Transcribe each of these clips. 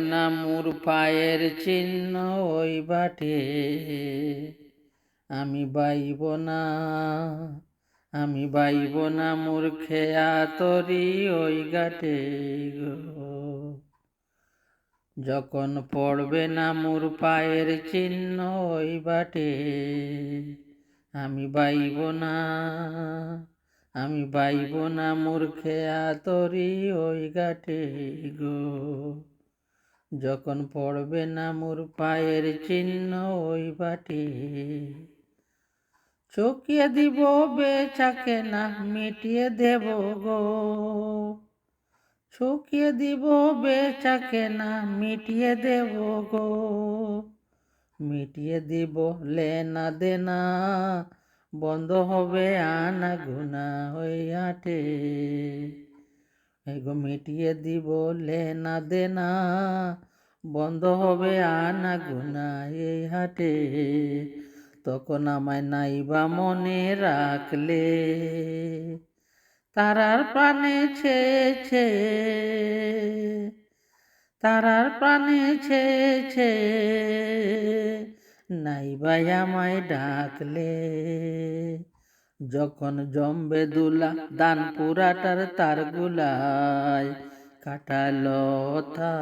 না মোর পায়ের চিহ্ন ওই বাটে। আমি বাইব না, আমি বাইব না মোর খেয়া তরি ওই গাটে গো। যখন পড়বে না মোর পায়ের চিহ্ন ওই বাটে, আমি বাইব না, আমি বাইব না মোর খেয়া তরি ওই গাটে গো। যখন পড়বে না মোর পায়ের চিহ্ন ওই বাটে, চকিয়ে দিব বেচাকে না, মিটিয়ে দেব গো। চকিয়ে দিব বেচাকে না, মিটিয়ে দেব গো। মিটিয়ে দিব লেনা দেনা, বন্ধ হবে আনা গুনা আটে। এগো মিটিয়ে দিব লেনা দেনা। বন্ধ হবে আনা গুনা এই হাটে। তখন আমায় নাইবা মনে রাখলে। তারার প্রাণে ছেছে। তারার প্রাণে ছেছে। নাই নাইবাই আমায় ডাকলে। যখন জম্বে দুলা দান পুরাটার তার গুলায় কাটালতা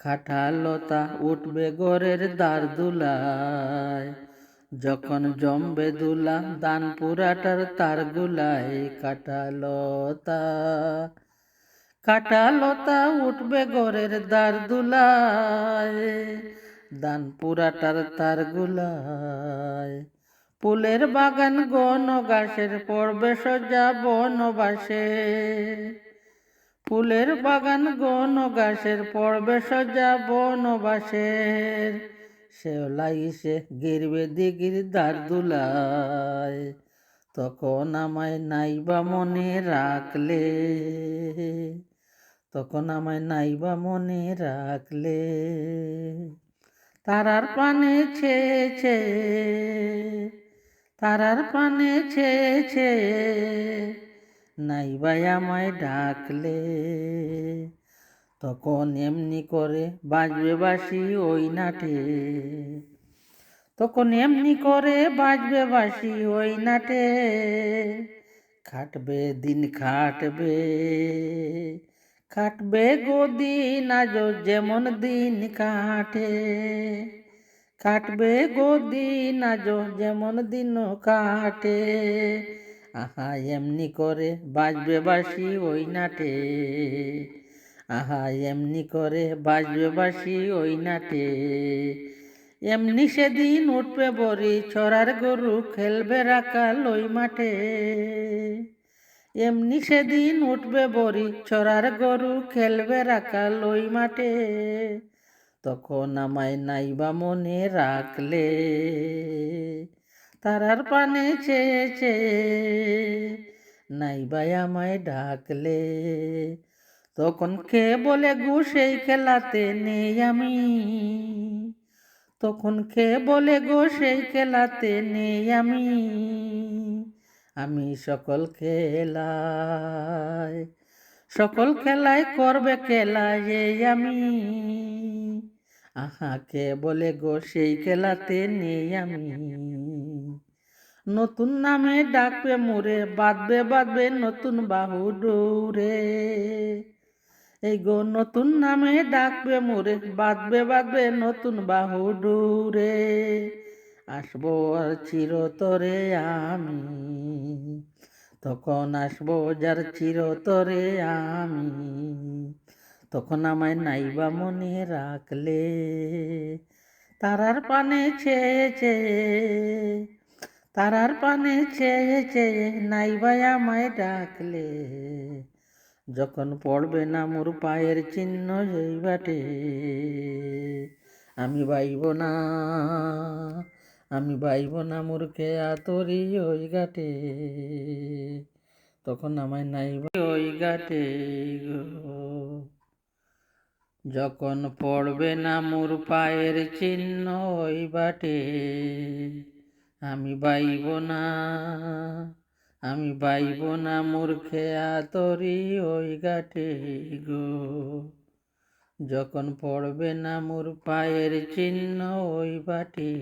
খাটালতা উঠবে গোরের দ্বার দুলায় যখন জম্বে দুলা দান পুরাটার তার গুলায় কাটালতা কাটালতা উঠবে গোরের দ্বার দুলায় দান পুরাটার তার গুলায় ফুলের বাগান গন গাছের পড়বে সজা বনবাসে ফুলের বাগান গন গাছের পড়বে সজা বনবাসের শেওলাই সে গিরবে দিগির দার দুলায়, তখন আমায় নাইবা মনে রাখলে। তখন আমায় নাইবা মনে রাখলে। তারার পানে ছেছে তারার পানে ছেছে নাইবাই আমায় ডাকলে। তখন এমনি করে বাজবে বাসি ওই নাটে। তখন এমনি করে বাজবে বাসি ওই নাটে। খাটবে, দিন খাটবে। খাটবে গো দিন আজ যেমন দিন কাটে। কাটবে গো দিন আজ, যেমন দিন কাটে। আহা, এমনি করে বাজবে বাসি ওই নাটে। আহা, এমনি করে বাজবে বাসি ওই নাটে। এমনি সেদিন উঠবে বরি ছড়ার গরু খেলবে রাখাল ওই মাঠে। এমনি সেদিন উঠবে বরি ছড়ার গরু খেলবে রাখাল ওই মাঠে। তখন আমায় নাইবা মনে রাখলে, তারার পানে চেয়েছে, নাইবাই আমায় ডাকলে। তখন কে বলে গু, সেই খেলাতে নেই আমি। তখন কে বলে গো, সেই খেলাতে নেই আমি। আমি সকল খেলায় সকল খেলায় করবে খেলায় এই আহাকে বলে গো সেই খেলাতে নেই আমি। নতুন নামে ডাকবে মোরে বাঁধবে বাঁধবে নতুন বাহু ডৌরে। এই গো নতুন নামে ডাকবে মোরে বাঁধবে বাঁধবে নতুন বাহু ডৌরে। আসব আর চিরতরে আমি। তখন আসব যার চিরতরে আমি। তখন আমায় নাইবা মনে রাখলে। তারার পানে ছেয়েছে তারার পানে চেয়ে চেয়ে নাইবাই আমায় ডাকলে। যখন পড়বে না মোর পায়ের চিহ্ন সেই বাটে। আমি বাইব না আমি বাইব না মোরকে আতরি ওই ঘাটে। তখন আমায় নাইব ওই ঘাটে গো। যখন পড়বে না মোর পায়ের চিহ্ন ওই বাটে, আমি বাইব না, আমি বাইব না মোর খেয়া তরি ওই গাটে গো। যখন পড়বে না মোর পায়ের চিহ্ন ওই বাটি